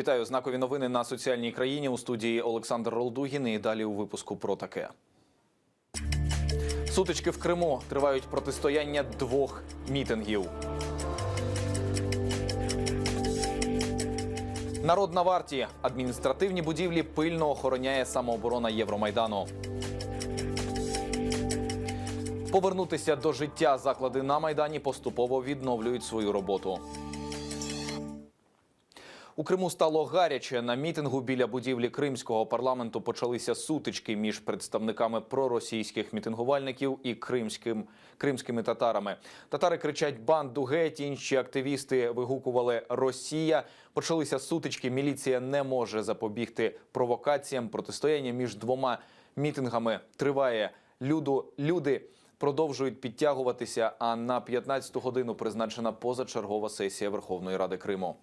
Вітаю знакові новини на соціальній країні у студії Олександр Ролдугін. І далі у випуску про таке. Сутички в Криму тривають протистояння двох мітингів. Народ на варті. Адміністративні будівлі пильно охороняє самооборона Євромайдану. Повернутися до життя заклади на майдані поступово відновлюють свою роботу. У Криму стало гаряче. На мітингу біля будівлі кримського парламенту почалися сутички між представниками проросійських мітингувальників і кримським кримськими татарами. Татари кричать банду геть. Інші активісти вигукували Росія. Почалися сутички. Міліція не може запобігти провокаціям. Протистояння між двома мітингами триває. Люду люди продовжують підтягуватися. А на 15-ту годину призначена позачергова сесія Верховної Ради Криму.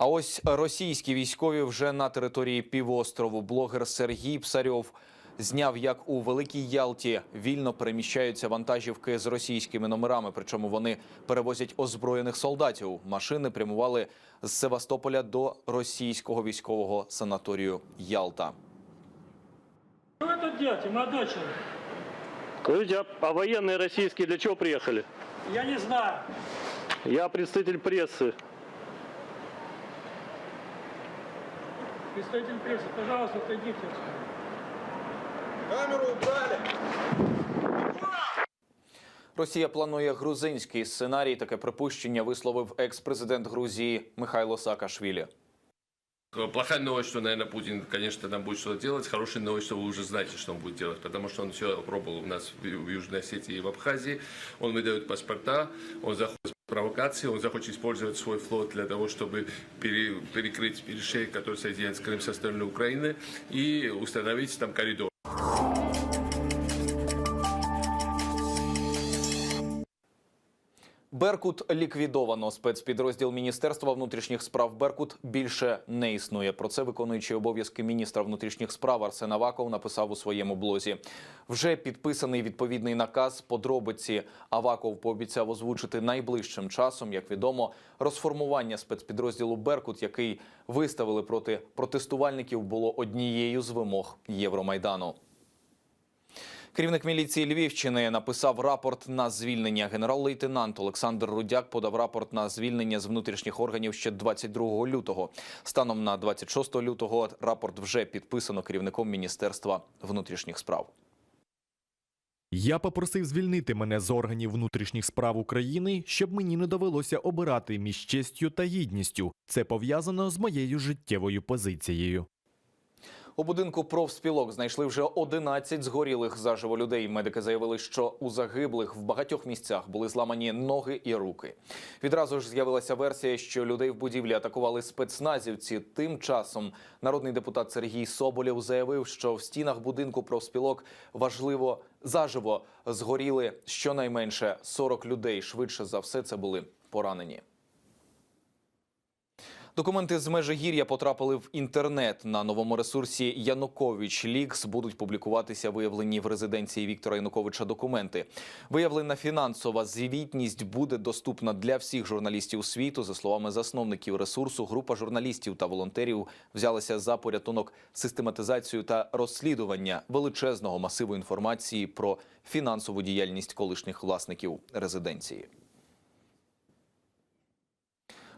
А ось російські військові вже на території півострову. Блогер Сергій Псарьов зняв, як у Великій Ялті вільно переміщаються вантажівки з російськими номерами. Причому вони перевозять озброєних солдатів. Машини прямували з Севастополя до російського військового санаторію Ялта. Что вы тут делаете, молодой человек? Скажите, а, а военные российские для чего приехали? Я не знаю. Я представитель прессы. Представитель прессы, пожалуйста, отойдите отсюда. Камеру убрали! Росія планує грузинський сценарій. Таке припущення висловив екс-президент Грузії Михайло Саакашвілі. Плохая новость, что, наверное, Путин, конечно, там будет что-то делать. Хорошая новость, что вы уже знаете, что он будет делать, потому что он все пробовал у нас в в Южной Осетии и в Абхазии. Он выдает паспорта, он заходит в провокации, он захочет использовать свой флот для того, чтобы пере- перекрыть перешейк, который соединяет Крым с остальной Украиной, и установить там коридор. Беркут ліквідовано. Спецпідрозділ Міністерства внутрішніх справ Беркут більше не існує. Про це виконуючий обов'язки міністра внутрішніх справ Арсен Аваков написав у своєму блозі. Вже підписаний відповідний наказ. Подробиці Аваков пообіцяв озвучити найближчим часом. Як відомо, розформування спецпідрозділу Беркут, який виставили проти протестувальників, було однією з вимог Євромайдану. Керівник міліції Львівщини написав рапорт на звільнення. Генерал-лейтенант Олександр Рудяк подав рапорт на звільнення з внутрішніх органів ще 22 лютого. Станом на 26 лютого рапорт вже підписано керівником міністерства внутрішніх справ. Я попросив звільнити мене з органів внутрішніх справ України, щоб мені не довелося обирати між честю та гідністю. Це пов'язано з моєю життєвою позицією. У будинку профспілок знайшли вже 11 згорілих заживо людей. Медики заявили, що у загиблих в багатьох місцях були зламані ноги і руки. Відразу ж з'явилася версія, що людей в будівлі атакували спецназівці. Тим часом народний депутат Сергій Соболєв заявив, що в стінах будинку профспілок важливо заживо згоріли щонайменше 40 людей. Швидше за все, це були поранені. Документи з Межигір'я потрапили в інтернет на новому ресурсі Янукович Лікс. Будуть публікуватися виявлені в резиденції Віктора Януковича документи. Виявлена фінансова звітність буде доступна для всіх журналістів світу. За словами засновників ресурсу, група журналістів та волонтерів взялася за порятунок систематизацію та розслідування величезного масиву інформації про фінансову діяльність колишніх власників резиденції.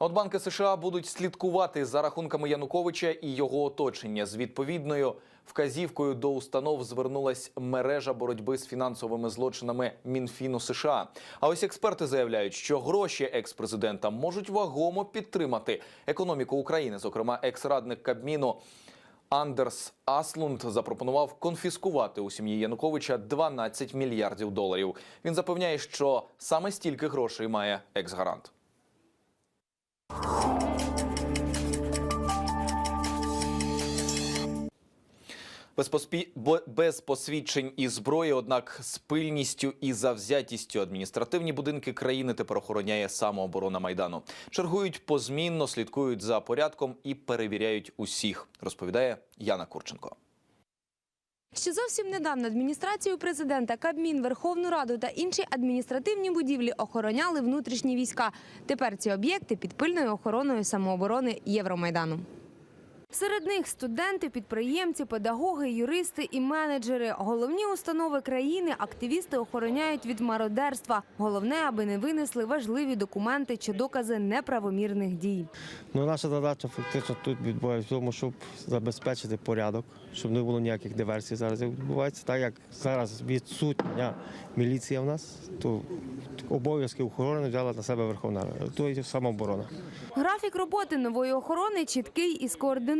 От банки США будуть слідкувати за рахунками Януковича і його оточення. З відповідною вказівкою до установ звернулась мережа боротьби з фінансовими злочинами Мінфіну США. А ось експерти заявляють, що гроші екс-президента можуть вагомо підтримати економіку України. Зокрема, екс-радник Кабміну Андерс Аслунд запропонував конфіскувати у сім'ї Януковича 12 мільярдів доларів. Він запевняє, що саме стільки грошей має екс-гарант. Без, посвідчень і зброї, однак з пильністю і завзятістю адміністративні будинки країни тепер охороняє самооборона майдану. Чергують позмінно, слідкують за порядком і перевіряють усіх. Розповідає Яна Курченко. Ще зовсім недавно адміністрацію президента, Кабмін, Верховну Раду та інші адміністративні будівлі охороняли внутрішні війська. Тепер ці об'єкти під пильною охороною самооборони Євромайдану. Серед них студенти, підприємці, педагоги, юристи і менеджери. Головні установи країни активісти охороняють від мародерства. Головне, аби не винесли важливі документи чи докази неправомірних дій. Ну, наша задача фактично тут відбувається в тому, щоб забезпечити порядок, щоб не було ніяких диверсій зараз відбувається. Так як зараз відсутня міліція в нас, то обов'язки охорони взяла на себе Верховна Рада. То є самооборона. Графік роботи нової охорони чіткий і скоординований.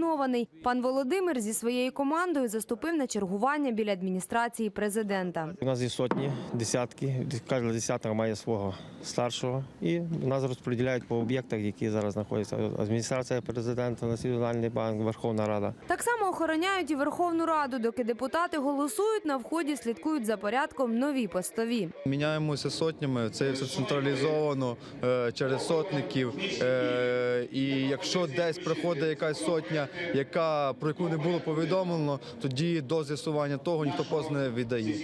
Пан Володимир зі своєю командою заступив на чергування біля адміністрації президента. У нас є сотні, десятки, кожна десятка має свого старшого, і нас розподіляють по об'єктах, які зараз знаходяться. Адміністрація президента, Національний банк, Верховна Рада. Так само охороняють і Верховну Раду, доки депутати голосують на вході, слідкують за порядком нові постові. Міняємося сотнями, це все централізовано е, через сотників. Е, і якщо десь приходить якась сотня, яка про яку не було повідомлено, тоді до з'ясування того ніхто поз не віддає.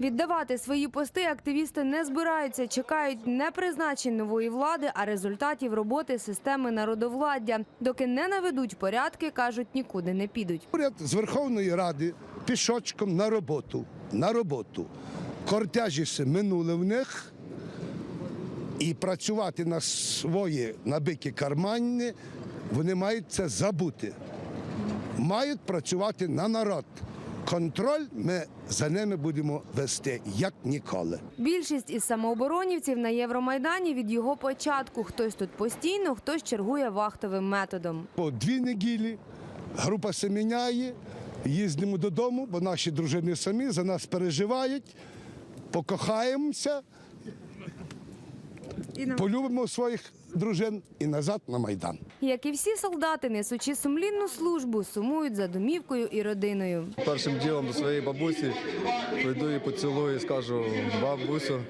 Віддавати свої пости активісти не збираються, чекають не призначень нової влади, а результатів роботи системи народовладдя. Доки не наведуть порядки, кажуть, нікуди не підуть. Уряд з Верховної Ради пішочком на роботу. На роботу. Кортежі все минули в них. І працювати на свої набиті кармани вони мають це забути. Мають працювати на народ. Контроль ми за ними будемо вести як ніколи. Більшість із самооборонівців на Євромайдані від його початку. Хтось тут постійно, хтось чергує вахтовим методом. По дві неділі група се міняє, їздимо додому, бо наші дружини самі за нас переживають, покохаємося, полюбимо своїх дружин і назад на Майдан. Як і всі солдати, несучи сумлінну службу, сумують за домівкою і родиною. Першим ділом до своєї бабусі прийду і поцілую і скажу, бабусю,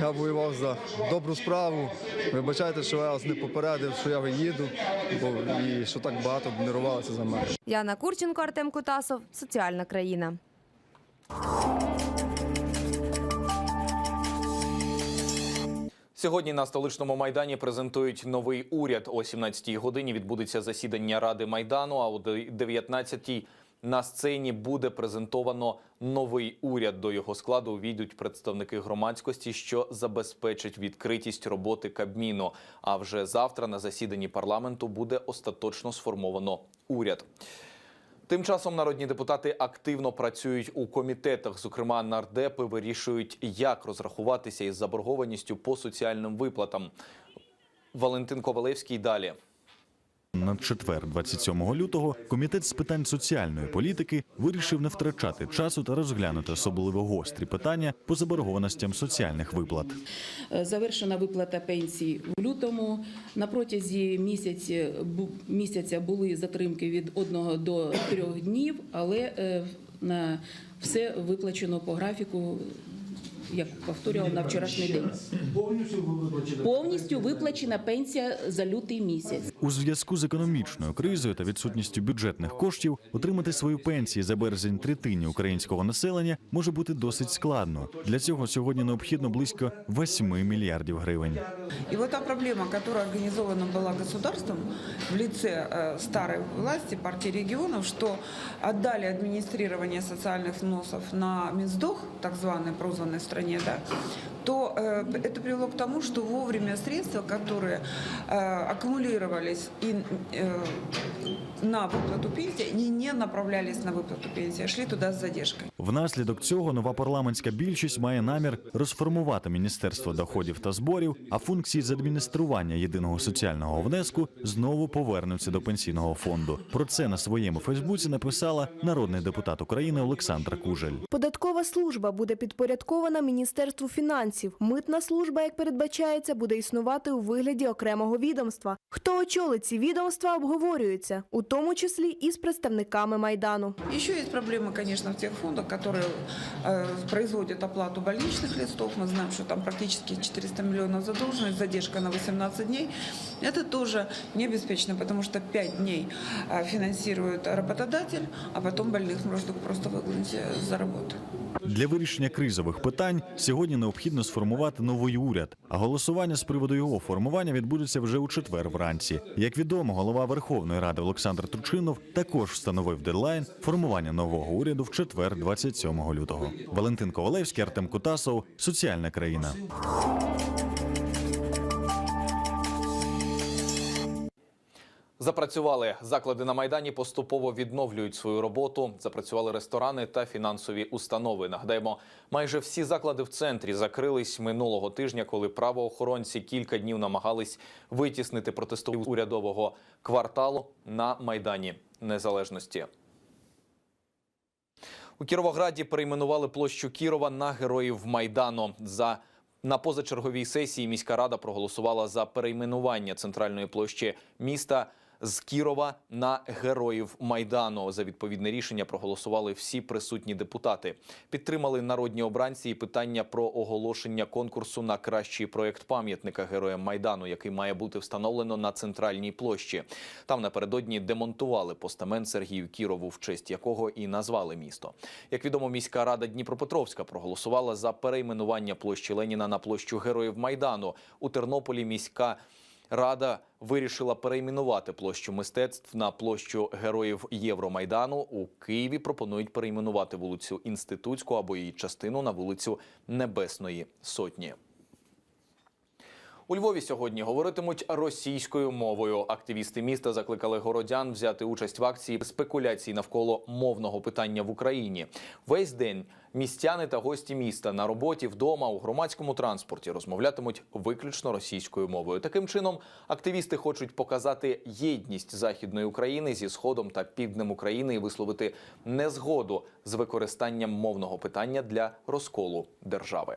я воював за добру справу. Вибачайте, що я вас не попередив, що я їду, бо і що так багато нервувалося за мене. Яна Курченко, Артем Кутасов, соціальна країна. Сьогодні на столичному майдані презентують новий уряд. О 17-й годині відбудеться засідання Ради Майдану. А о 19-й на сцені буде презентовано новий уряд. До його складу увійдуть представники громадськості, що забезпечать відкритість роботи Кабміну. А вже завтра на засіданні парламенту буде остаточно сформовано уряд. Тим часом народні депутати активно працюють у комітетах. Зокрема, нардепи вирішують, як розрахуватися із заборгованістю по соціальним виплатам. Валентин Ковалевський далі. На четвер, 27 лютого, комітет з питань соціальної політики вирішив не втрачати часу та розглянути особливо гострі питання по заборгованостям соціальних виплат. Е, Завершена виплата пенсій в лютому. На протязі місяці, місяця були затримки від 1 до 3 днів, але е, на все виплачено по графіку, як повторювала на вчорашній день. Повністю виплачена пенсія за лютий місяць. У зв'язку з економічною кризою та відсутністю бюджетних коштів отримати свої пенсії за березень третині українського населення може бути досить складно. Для цього сьогодні необхідно близько 8 мільярдів гривень. И вот та проблема, которая организована была государством в лице э, старой власти, партии регионов, что отдали администрирование социальных взносов на Минсдох, так званый, прозванный в стране, да, то э, это привело к тому, что вовремя средства, которые э, аккумулировались и, э, на выплату пенсии, они не направлялись на выплату пенсии, а шли туда с задержкой. Внаслідок цього нова парламентська більшість має намір розформувати міністерство доходів та зборів, а функції з адміністрування єдиного соціального внеску знову повернуться до пенсійного фонду. Про це на своєму Фейсбуці написала народний депутат України Олександра Кужель. Податкова служба буде підпорядкована Міністерству фінансів. Митна служба, як передбачається, буде існувати у вигляді окремого відомства. Хто очолить ці відомства, обговорюється, у тому числі і з представниками майдану. Еще есть проблемы, конечно, в тех фондах, которые э, производят оплату больничных листов. Мы знаем, что там практически 400 миллионов задолженность, задержка на 18 дней. Это тоже не обеспечено, потому что 5 дней э, финансирует работодатель, а потом больных можно просто выгнать э, за работу. Для вирішення кризових питань сьогодні необхідно сформувати новий уряд. А голосування з приводу його формування відбудеться вже у четвер вранці. Як відомо, голова Верховної Ради Олександр Турчинов також встановив дедлайн формування нового уряду в четвер, 27 лютого. Валентин Ковалевський, Артем Кутасов, Соціальна країна. Запрацювали заклади на майдані. Поступово відновлюють свою роботу. Запрацювали ресторани та фінансові установи. Нагадаємо, майже всі заклади в центрі закрились минулого тижня, коли правоохоронці кілька днів намагались витіснити протестувальників урядового кварталу на майдані незалежності. У Кіровограді перейменували площу Кірова на героїв Майдану. За на позачерговій сесії міська рада проголосувала за перейменування центральної площі міста з Кірова на героїв Майдану. За відповідне рішення проголосували всі присутні депутати. Підтримали народні обранці і питання про оголошення конкурсу на кращий проєкт пам'ятника героям Майдану, який має бути встановлено на центральній площі. Там напередодні демонтували постамент Сергію Кірову, в честь якого і назвали місто. Як відомо, міська рада Дніпропетровська проголосувала за перейменування площі Леніна на площу Героїв Майдану. У Тернополі міська рада вирішила перейменувати площу мистецтв на площу Героїв Євромайдану. У Києві пропонують перейменувати вулицю Інститутську або її частину на вулицю Небесної Сотні. У Львові сьогодні говоритимуть російською мовою. Активісти міста закликали городян взяти участь в акції спекуляцій навколо мовного питання в Україні. Весь день містяни та гості міста на роботі, вдома, у громадському транспорті розмовлятимуть виключно російською мовою. Таким чином, активісти хочуть показати єдність західної України зі сходом та півднем України і висловити незгоду з використанням мовного питання для розколу держави.